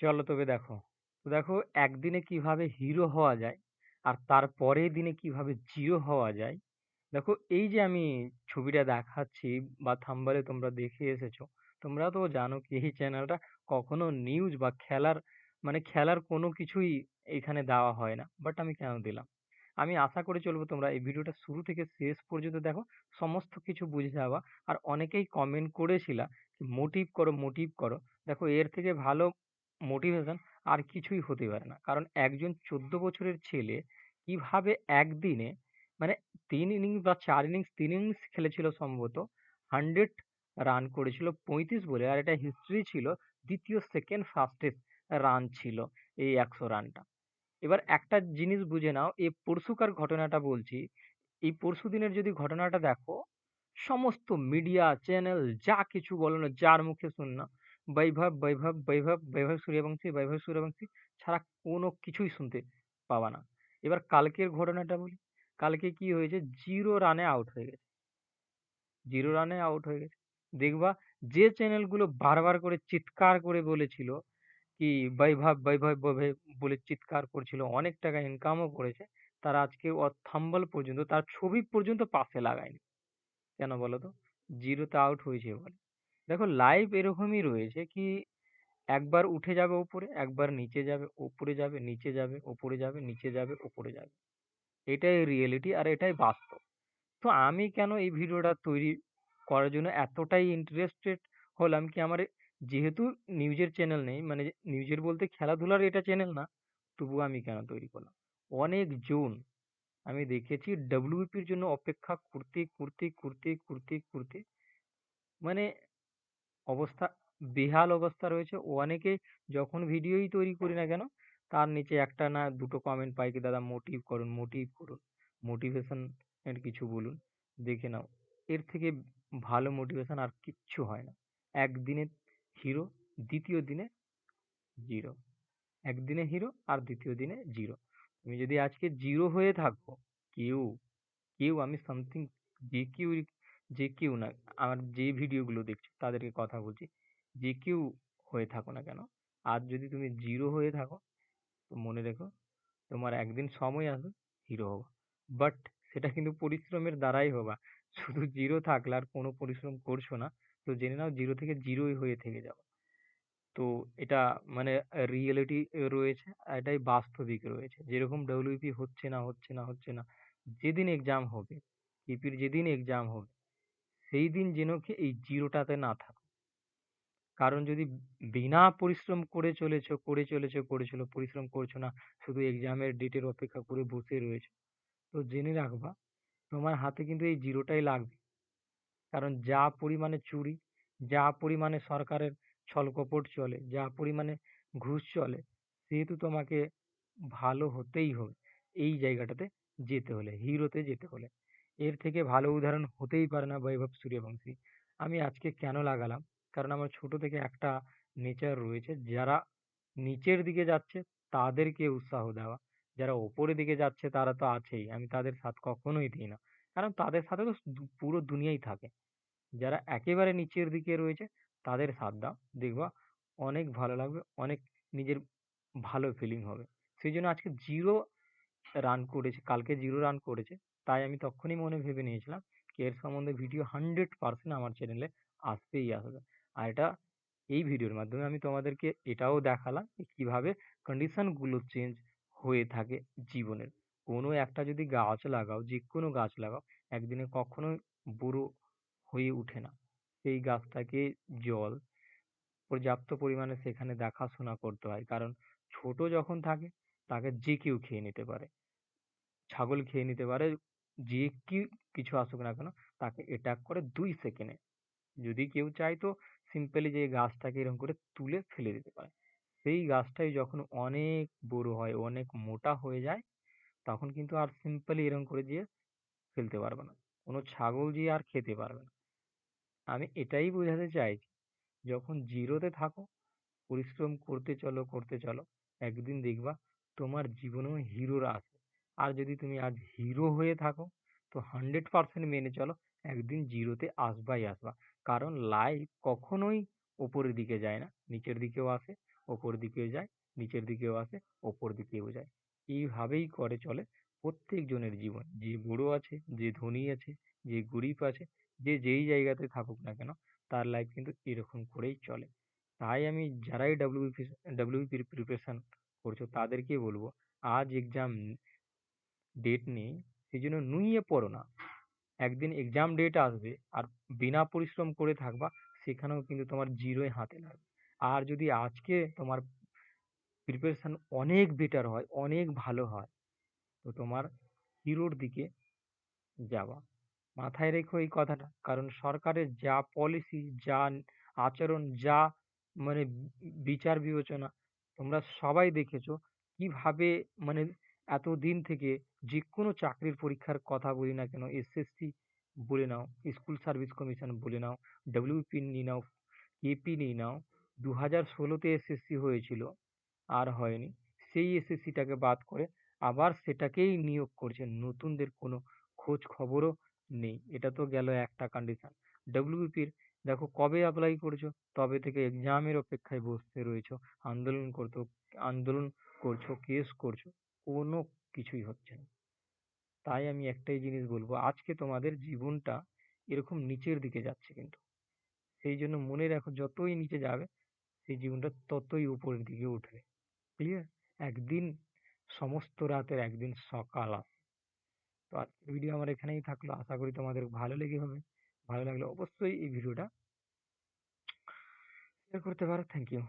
চলো তবে দেখো। তো দেখো একদিনে কীভাবে হিরো হওয়া যায় আর তার পরের দিনে কীভাবে জিরো হওয়া যায়। দেখো এই যে আমি ছবিটা দেখাচ্ছি বা থাম্বনেলে তোমরা দেখে এসেছ। তোমরা তো জানো কি এই চ্যানেলটা কখনো নিউজ বা খেলার মানে খেলার কোনো কিছুই এখানে দেওয়া হয় না। বাট আমি কেন দিলাম? আমি আশা করে চলবো তোমরা এই ভিডিওটা শুরু থেকে শেষ পর্যন্ত দেখো। সমস্ত কিছু বুঝে যাবা। আর অনেকেই কমেন্ট করেছিলা মোটিভ করো, মোটিভ করো। দেখো এর থেকে ভালো মোটিভেশন আর কিছুই হতে পারে না। কারণ একজন ১৪ বছরের ছেলে কীভাবে একদিনে মানে তিন ইনিংস বা চার ইনিংস তিন ইনিংস খেলেছিল সম্ভবত। 100 রান করেছিল ৩৫ বলে। আর এটা হিস্ট্রি ছিল ২য়, 2nd, 1st রান ছিল এই ১০০ রানটা। এবার একটা জিনিস বুঝে নাও এই পরশুকার ঘটনাটা বলছি। এই পরশু দিনের যদি ঘটনাটা দেখো, সমস্ত মিডিয়া, চ্যানেল যা কিছু বলো না, যার মুখে শোন না, বৈভব, বৈভব, বৈভব, বৈভব সূর্যবংশী, বৈভব সূর্যবংশী ছাড়া কোনো কিছুই শুনতে পাবা না। এবার কালকের ঘটনাটা বলি। কালকে কি হয়েছে জিরো রানে আউট হয়ে গেছে। জিরো রানে আউট হয়ে গেছে। দেখবা যে চ্যানেলগুলো বারবার করে চিৎকার করে বলেছিল কি বৈভব, বৈভব, বৈভব বলে চিৎকার করছিল, অনেক টাকা ইনকামও করেছে। তারা আজকে ওর থাম্বনেল পর্যন্ত তার ছবি পর্যন্ত পাশে লাগায়নি। কেন বলো তো? 0 তে আউট হয়েছে বলে। দেখো লাইভ এরকমই রয়েছে কি একবার উঠে যাবে উপরে, একবার নিচে যাবে, উপরে যাবে, নিচে যাবে, উপরে যাবে, নিচে যাবে, উপরে যাবে। এটাই রিয়েলিটি আর এটাই বাস্তব। তো আমি কেন এই ভিডিওটা তৈরি করার জন্য এতটাই ইন্টারেস্টেড হলাম কি আমার যেহেতু নিউজের চ্যানেল নেই মানে নিউজের বলতে খেলাধুলার এটা চ্যানেল না। তবুও আমি কেন তৈরি করলাম? অনেক অনেকজন আমি দেখেছি WBPর জন্য অপেক্ষা করতে, করতে, করতে, করতে, করতে মানে অবস্থা বেহাল অবস্থা রয়েছে। অনেকে যখন ভিডিওই তৈরি করি না কেন তার নিচে একটা না দুটো কমেন্ট পাই কি দাদা মোটিভ করুন, মোটিভ করুন। মোটিভেশন এর কিছু বলুন। দেখে নাও। এর থেকে ভালো মোটিভেশন আর কিচ্ছু হয় না। একদিনে হিরো, দ্বিতীয় দিনে জিরো। একদিনে হিরো আর দ্বিতীয় দিনে জিরো। তুমি যদি আজকে জিরো হয়ে থাকো, কেউ, কেউ আমি সামথিং যে কেউ যে কেউ না আমার যে ভিডিওগুলো দেখছ তাদেরকে কথা বলছি। যে কেউ হয়ে থাকো না কেন, আজ যদি তুমি জিরো হয়ে থাকো তো মনে রেখো তোমার একদিন সময় আসবে হিরো হবা। বাট সেটা কিন্তু পরিশ্রমের দ্বারাই হবা। শুধু জিরো থাকলে আর কোনো পরিশ্রম করছ না তো জেনে নাও জিরো থেকে জিরোই হয়ে থেকে যাবা। তো এটা মানে রিয়েলিটি রয়েছে আর এটাই বাস্তবিক রয়েছে। যেরকম WBP হচ্ছে না, হচ্ছে না, হচ্ছে না। যেদিন এক্সাম হবে, ইপির যেদিন এক্সাম হবে সেই দিন যেন কি এই জিরোটাতে না থাকো। কারণ যদি বিনা পরিশ্রম করে চলেছো, করে চলেছো, করে চলো পরিশ্রম করছ না, শুধু এক্সামের ডেটের অপেক্ষা করে বসে রয়েছো, তো জেনে রাখবা তোমার হাতে কিন্তু এই জিরোটাই লাগবে। কারণ যা পরিমাণে চুরি, যা পরিমাণে সরকারের ছলকপট চলে, যা পরিমাণে ঘুষ চলে, সেহেতু তোমাকে ভালো হতেই হবে এই জায়গাটাতে যেতে হলে, হিরোতে যেতে হলে। এর থেকে ভালো উদাহরণ হতেই পারে না বৈভব সূর্যবংশী। আমি আজকে কেন লাগালাম? কারণ আমার ছোট থেকে একটা নেচার রয়েছে যারা নিচের দিকে যাচ্ছে তাদেরকে উৎসাহ দেওয়া। যারা ওপরের দিকে যাচ্ছে তারা তো আছেই। আমি তাদের সাথ কখনোই দিই না। কারণ তাদের সাথে তো পুরো দুনিয়াই থাকে। যারা একেবারে নিচের দিকে রয়েছে তাদের সাথ দাও। দেখবা অনেক ভালো লাগবে, অনেক নিজের ভালো ফিলিং হবে। সেই জন্য আজকে 0 রান করেছে, কালকে 0 রান করেছে। তাই আমি তখনই মনে ভেবে নিয়েছিলাম কি এর সম্বন্ধে ভিডিও 100% আমার চ্যানেলে আসবেই আসবে। আর এটা এই ভিডিওর মাধ্যমে আমি তোমাদেরকে এটাও দেখালাম যে কীভাবে কন্ডিশনগুলো চেঞ্জ হয়ে থাকে জীবনের। কোনো একটা যদি গাছ লাগাও, যেকোনো গাছ লাগাও, একদিনে কখনোই বুড়ো হয়ে উঠে না। সেই গাছটাকে জল পর্যাপ্ত পরিমাণে সেখানে দেখাশোনা করতে হয়। কারণ ছোট যখন থাকে তাকে যে কেউ খেয়ে নিতে পারে। ছাগল খেয়ে নিতে পারে, যে কি কিছু আসুক না কেন তাকে অ্যাটাক করে ২ সেকেন্ডে। যদি কেউ চায় তো সিম্পলি যে গাছটাকে এরকম করে তুলে ফেলে দিতে পারে। সেই গাছটাই যখন অনেক বড় হয়, অনেক মোটা হয়ে যায়, তখন কিন্তু আর সিম্পলি এরকম করে দিয়ে ফেলতে পারবে না। কোনো ছাগল দিয়ে আর খেতে পারবে না। আমি এটাই বোঝাতে চাইছি, যখন জিরোতে থাকো, পরিশ্রম করতে চলো, করতে চলো, একদিন দেখবা তোমার জীবনেও হিরোরা আসবে। আর যদি তুমি আজ হিরো হয়ে থাকো তো 100% মেনে চলো একদিন জিরোতে আসবাই আসবা। কারণ লাইফ কখনোই উপরের দিকে যায় না, নিচের দিকেও আসে, ওপর দিকেও যায় নিচের দিকেও আসে ওপর দিকেও যায়। এইভাবেই করে চলে প্রত্যেক জনের জীবন। যে বুড়ো আছে যে ধনী আছে যে গরিব আছে যে যেই জায়গাতে থাকুক না কেন তার লাইফ কিন্তু এরকম করেই চলে। তাই আমি যারাই ডাব্লিউবিপিএস ডাব্লিউবিপির প্রিপারেশন করছ তাদেরকে বলব আজ এক্সাম ডেট নেই সেই জন্য নুইয়ে পড়ো না। একদিন এক্সাম ডেট আসবে আর বিনা পরিশ্রম করে থাকবা, সেখানেও কিন্তু তোমার জিরোই হাতে লাগবে। আর যদি আজকে তোমার প্রিপারেশন অনেক বেটার হয়, অনেক ভালো হয়, তো তোমার হিরোর দিকে যাওয়া মাথায় রেখো এই কথাটা, কারণ সরকারের যা পলিসি যা আচরণ, যা মানে বিচার বিবেচনা, তোমরা সবাই দেখেছ কীভাবে মানে এতদিন থেকে যে কোনো চাকরির পরীক্ষার কথা বলি না কেন এসএসসি বলে নাও স্কুল সার্ভিস কমিশন বলে নাও ডব্লিউপি নিয়ে নাও কেপি নিয়ে নাও দু হাজার ষোলোতে এসএসসি হয়েছিল, আর হয়নি। সেই এসএসসিটাকে বাদ করে আবার সেটাকেই নিয়োগ করছে, নতুনদের কোনো খোঁজ খবরও নেই। এটা তো গেল একটা কন্ডিশন ডব্লিউবিপির দেখো কবে অ্যাপ্লাই করেছ? তবে থেকে এক্সামের অপেক্ষায় বসে রয়েছো, আন্দোলন করতো আন্দোলন করছ কেস করছ, কোনো কিছুই হচ্ছে না। তাই আমি একটাই জিনিস বলব, আজকে তোমাদের জীবনটা এরকম নিচের দিকে যাচ্ছে কিন্তু। সেই জন্য মনে রাখো, যতই নিচে যাবে, সেই জীবনটা ততই উপরের দিকে উঠবে। ক্লিয়ার একদিন সমস্ত রাতের একদিন সকাল আসে। তো আজকের ভিডিও আমার এখানেই থাকল। আশা করি তোমাদের ভালো লেগে হবে। ভালো লাগলে অবশ্যই এই ভিডিওটা শেয়ার করতে পারো। Thank you